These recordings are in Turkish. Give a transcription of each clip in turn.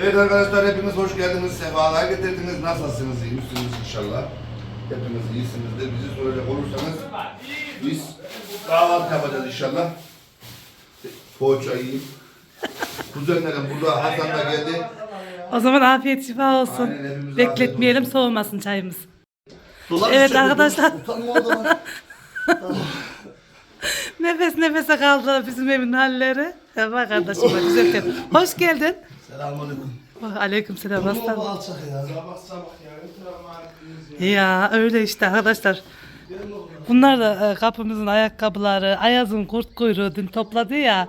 Evet arkadaşlar hepiniz hoş geldiniz, sefalar getirdiniz. Nasılsınız, iyi misiniz inşallah? Hepiniz iyisinizdir. Bizi soracak olursanız biz kahvaltı yapacağız inşallah. Poğaça yiyeyim. Kuzenlerim burada, Hasan da geldi. O zaman afiyet şifa olsun. Aynen, hepimize Bekletmeyelim afiyet soğumasın çayımız. Dolar Evet arkadaşlar. Utanma. Nefes nefese kaldılar bizim evin halleri. Ya bak kardeşim bak güzel. Hoş geldin. Selamünaleyküm. Aleyküm selam bu aslan. alçak ya. Ya öyle işte arkadaşlar. Bunlar da e, kapımızın ayakkabıları, Ayaz'ın kurt kuyruğu dün topladı ya.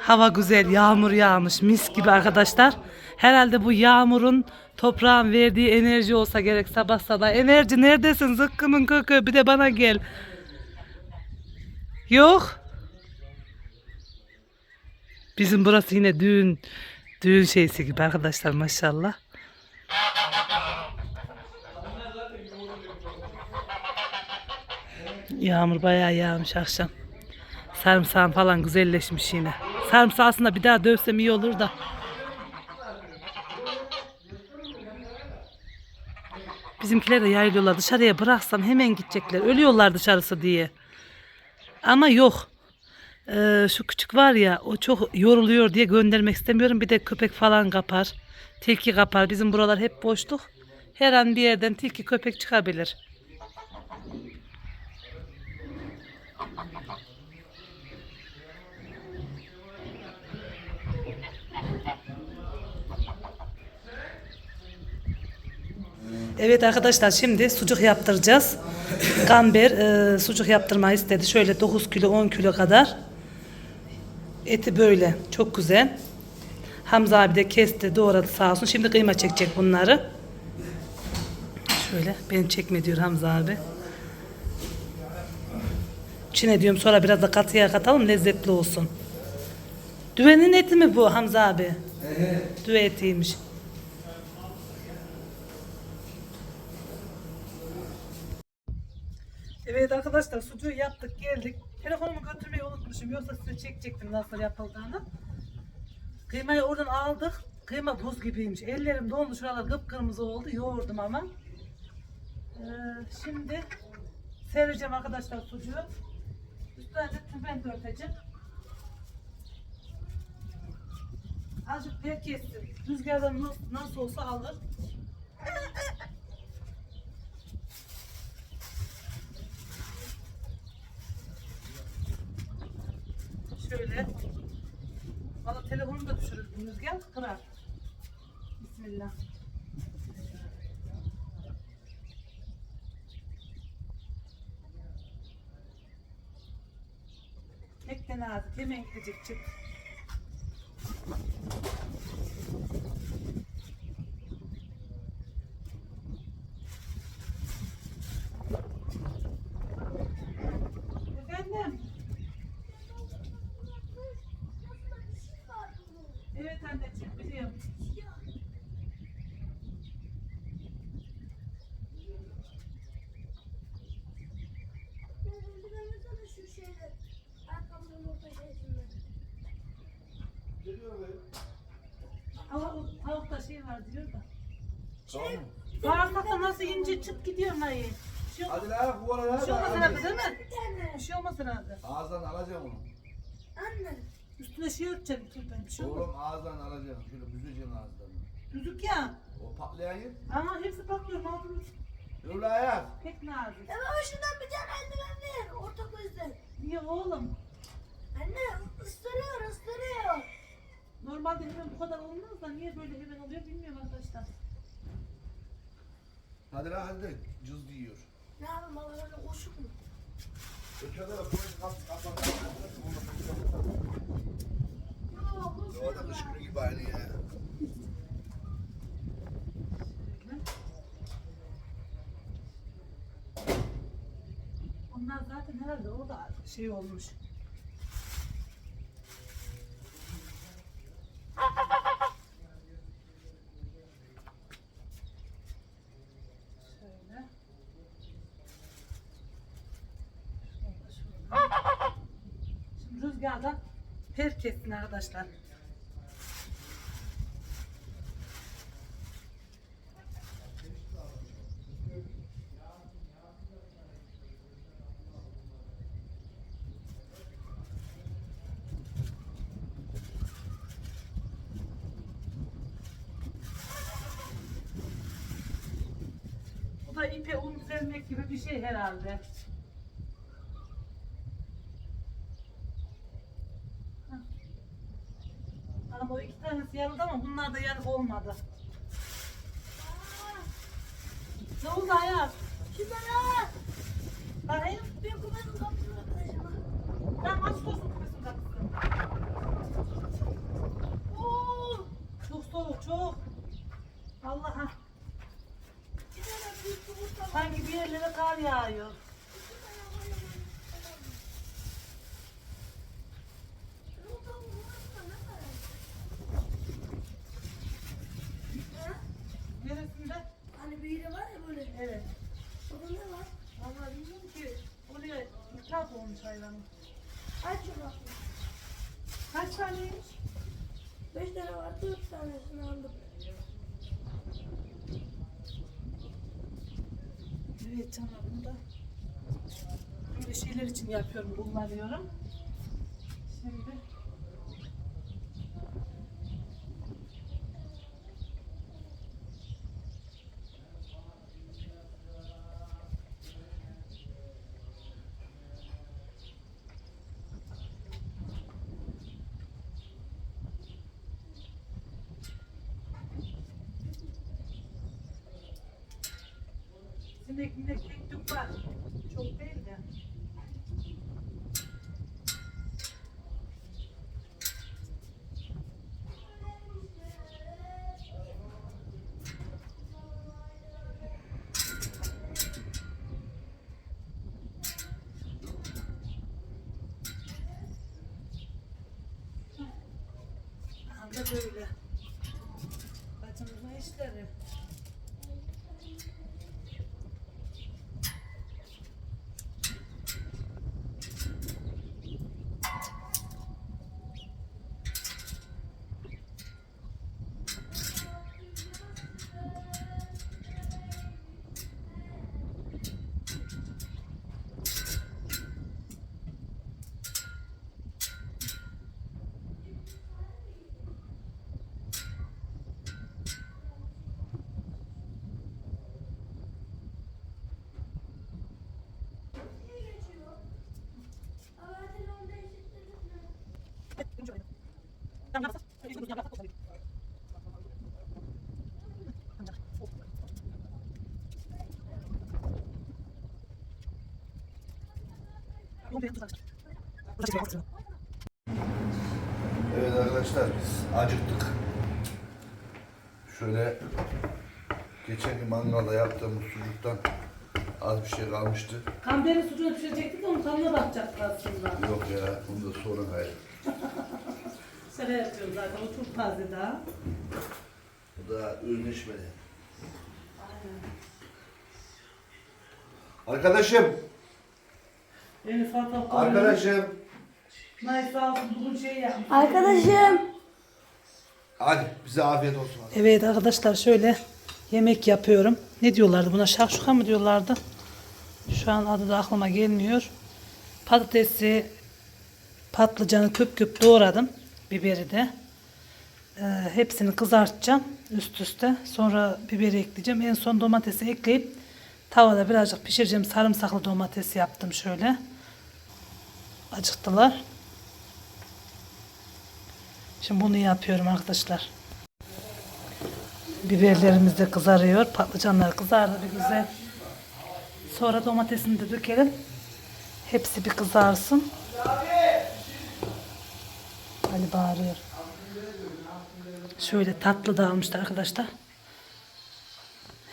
Hava güzel, yağmur yağmış, mis gibi arkadaşlar. Herhalde bu yağmurun toprağın verdiği enerji olsa gerek sabah sabah. Enerji neredesin zıkkımın kökü bir de bana gel. Yok. Bizim burası yine düğün düğün şeysi gibi arkadaşlar maşallah. Yağmur bayağı yağmış akşam. Sarımsağım falan güzelleşmiş yine. Sarımsağı aslında bir daha dövsem iyi olur da. Bizimkiler de yayılıyorlar. Dışarıya bıraksam hemen gidecekler. Ölüyorlar dışarısı diye. Ama yok. Ee, şu küçük var ya o çok yoruluyor diye göndermek istemiyorum. Bir de köpek falan kapar. Tilki kapar. Bizim buralar hep boşluk. Her an bir yerden tilki köpek çıkabilir. Evet arkadaşlar şimdi sucuk yaptıracağız. Gamber e, sucuk yaptırmayı istedi. Şöyle 9 kilo 10 kilo kadar. Eti böyle çok güzel. Hamza abi de kesti doğradı sağ olsun. Şimdi kıyma çekecek bunları. Şöyle beni çekme diyor Hamza abi. İçine diyorum sonra biraz da katıya katalım lezzetli olsun. Düvenin eti mi bu Hamza abi? Düve etiymiş. Evet arkadaşlar sucuğu yaptık geldik. Telefonumu götürmeyi unutmuşum. Yoksa size çekecektim nasıl yapıldığını. Kıymayı oradan aldık. Kıyma buz gibiymiş. Ellerim dondu şuralar kıpkırmızı oldu. Yoğurdum ama. Ee, şimdi sereceğim arkadaşlar sucuğu. Üstüne de tüfen örteceğim. Azıcık pek kessin. Rüzgardan nasıl olsa alır. Şöyle. Valla telefonu da düşürür rüzgar kırar. Bismillah. Tekten ağzı hemen gidecek çık. Efendim? Evet anneciğim biliyorum. şu şeyler. Ayakkabının orta şeysinden. Tavuk, tavukta şey var diyor da. Tamam mı? Bağırsakta nasıl ince çıt gidiyor Mayı. Şey Hadi la bu arada. bir şey olmaz herhalde değil mi? Bir tane. Bir şey olmaz herhalde. Ağızdan alacağım onu. Anne. Üstüne şey örteceğim dur ben bir şey olmaz. Oğlum ağızdan alacağım. Şöyle büzeceğim ağızdan. Düdük ya. O patlayan yer. Ama hepsi bakıyorum aldınız. Öyle ayak. Pek nazik. Ya baba şuradan bir tane eldiven ver. Orta gözden. Niye oğlum? Anne ısırıyor ısırıyor. Normalde hemen bu kadar olmaz da niye böyle hemen oluyor bilmiyorum arkadaşlar. Hadi la hadi de cız diyor. Ne yapayım baba öyle koşuk mu? Ötede de polis kapı kapalı. O da kış günü gibi aynı ya. Onlar zaten herhalde orada şey olmuş. kessin arkadaşlar. Bu da ipe un sermek gibi bir şey herhalde. Olmadı. Ne oldu Hayat? Şimdi ya. Bakayım. Bir kumanın kapısını açacağım. Tamam aç olsun kafasın kapısını. Oo, çok soğuk çok. Allah'a. Bir tane büyük yumurta var. Sanki bir yerlere kar yağıyor. Yumurta bu yumurta ne kadar? Ha? Neresinde? Hani bir yeri var ya böyle. Evet. Orada ne var? Vallahi bilmiyorum ki. Oraya miktat olmuş hayvanın. Aç kapıyı. Kaç taneymiş? Beş tane var. Dört tanesini aldım. Evet canım bunu da böyle şeyler için yapıyorum, kullanıyorum. Şimdi tek tük var. Çok değil de. Anda böyle. Bacımızın işleri. Niye geçiyor? Ama telefonu değiştirdiniz mi? Evet arkadaşlar biz acıktık. Şöyle geçen gün mangalda yaptığımız sucuktan az bir şey kalmıştı. Kamberi sucuğunu pişirecektik onun tadına bakacaktık aslında. Yok ya bunu da sonra gayrı. Şöyle yapıyoruz zaten o çok taze daha. Bu da özleşmedi. Arkadaşım, Arkadaşım. Nay sağ olsun bugün şey yapmış. Arkadaşım. Hadi bize afiyet olsun. Evet arkadaşlar şöyle yemek yapıyorum. Ne diyorlardı buna şakşuka mı diyorlardı? Şu an adı da aklıma gelmiyor. Patatesi, patlıcanı küp küp doğradım. Biberi de. Ee, hepsini kızartacağım üst üste. Sonra biberi ekleyeceğim. En son domatesi ekleyip tavada birazcık pişireceğim. Sarımsaklı domates yaptım şöyle. Acıktılar. Şimdi bunu yapıyorum arkadaşlar. Biberlerimiz de kızarıyor. Patlıcanlar kızardı bir güzel. Sonra domatesini de dökelim. Hepsi bir kızarsın. Ali bağırıyor. Şöyle tatlı da almışlar arkadaşlar.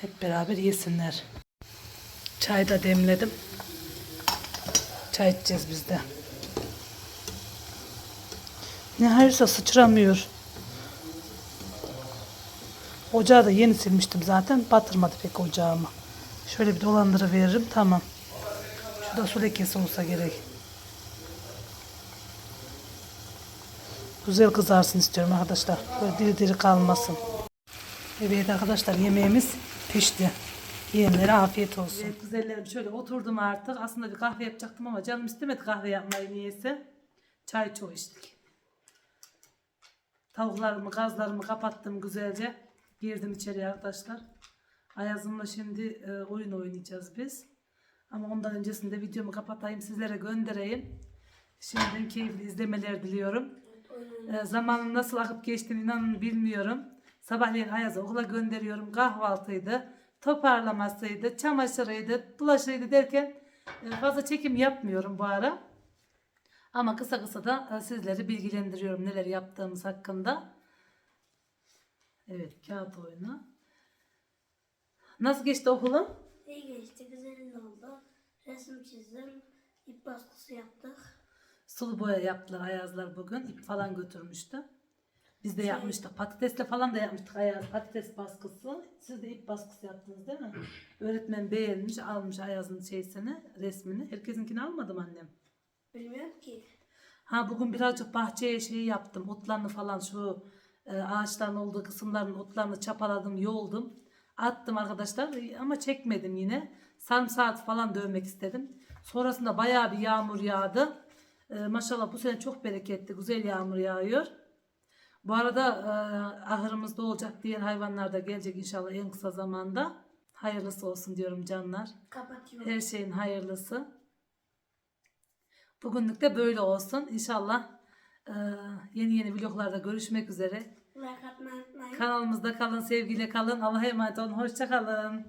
Hep beraber yesinler. Çay da demledim. Çay içeceğiz biz de. Ne hayırsa sıçramıyor. Ocağı da yeni silmiştim zaten. Batırmadı pek ocağımı. Şöyle bir dolandırı veririm. Tamam. Şurada su lekesi olsa gerek. Güzel kızarsın istiyorum arkadaşlar. Böyle diri diri kalmasın. Evet arkadaşlar yemeğimiz pişti. Yiyenlere afiyet olsun. Evet güzellerim şöyle oturdum artık. Aslında bir kahve yapacaktım ama canım istemedi kahve yapmayı niyeyse. Çay çoğu içtik. Tavuklarımı, gazlarımı kapattım güzelce. Girdim içeriye arkadaşlar. Ayaz'ımla şimdi e, oyun oynayacağız biz. Ama ondan öncesinde videomu kapatayım sizlere göndereyim. Şimdiden keyifli izlemeler diliyorum. E, zamanın nasıl akıp geçtiğini inanın bilmiyorum. Sabahleyin Ayaz'ı okula gönderiyorum. Kahvaltıydı, toparlamasıydı, çamaşırıydı, bulaşıydı derken e, fazla çekim yapmıyorum bu ara. Ama kısa kısa da e, sizleri bilgilendiriyorum neler yaptığımız hakkında. Evet kağıt oyunu. Nasıl geçti okulun? İyi geçti, güzel oldu. Resim çizdim, ip baskısı yaptık. Sulu boya yaptılar Ayazlar bugün. İp falan götürmüştü. Biz de yapmıştık. Patatesle falan da yapmıştık Ayaz. Patates baskısı. Siz de ip baskısı yaptınız değil mi? Öğretmen beğenmiş, almış Ayaz'ın şeysini, resmini. Herkesinkini almadım annem. Bilmiyorum ki. Ha bugün birazcık bahçeye şey yaptım. Otlarını falan şu e, ağaçların olduğu kısımların otlarını çapaladım, yoldum. Attım arkadaşlar ama çekmedim yine. Sarımsağı falan dövmek istedim. Sonrasında bayağı bir yağmur yağdı. E, maşallah bu sene çok bereketli, güzel yağmur yağıyor. Bu arada e, ahırımızda olacak diğer hayvanlar da gelecek inşallah en kısa zamanda. Hayırlısı olsun diyorum canlar. Kapatıyorum. Her şeyin hayırlısı. Bugünlük de böyle olsun. İnşallah e, yeni yeni vloglarda görüşmek üzere. Kanalımızda kalın, sevgiyle kalın. Allah'a emanet olun. Hoşça kalın.